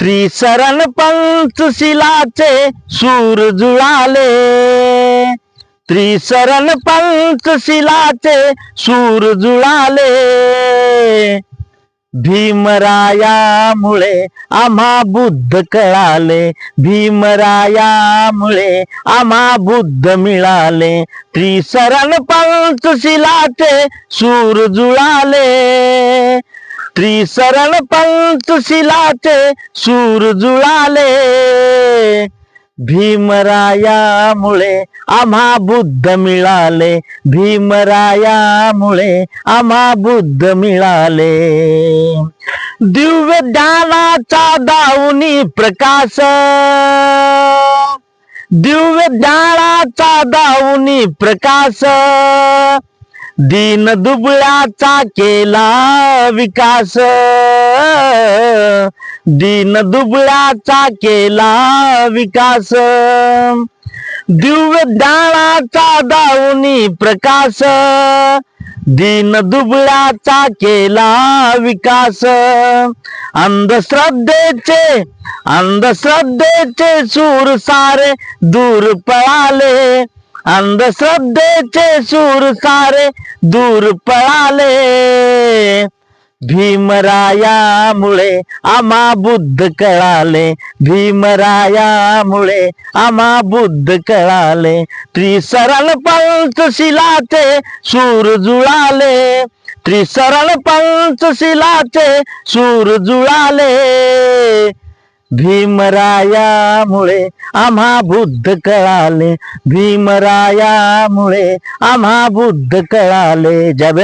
त्रिसरण पंचशिलाचे सूर जुळाले. त्रिसरण पंचशिलाचे सूर जुळाले. भीमरायामुळे आम्हा बुद्ध कळाले. भीमरायामुळे आम्हा बुद्ध मिळाले. त्रिसरण पंचशिलाचे सूर जुळाले. त्रिसरण पंचशिलाचे सूर जुळाले. भीमरायामुळे आम्हा बुद्ध मिळाले. भीमरायामुळे आम्हा बुद्ध मिळाले. दिव्य ज्ञानाचा दाऊनी प्रकाश. दिव्य ज्ञानाचा दाऊनी प्रकाश. दीन दुबळ्याचा केला विकास. दीन दुबळ्याचा केला विकास. दिव्य दाळाचा दाऊनी प्रकाश. दीन दुबळ्याचा केला विकास. अंधश्रद्धेचे अंधश्रद्धेचे सूर सारे दूर पळाले. अंधश्रद्धेचे सूर सारे दूर पळाले. भीमरायामुळे आमा बुद्ध कळाले. भीमरायामुळे आमा बुद्ध कळाले. त्रिसरण पंचशिलाचे सूर जुळाले. त्रिसरण पंचशिलाचे सूर जुळाले. भीमरायामुळे आम्हा बुद्ध कळाले. भीमरायामुळे आम्हा बुद्ध कळाले. जब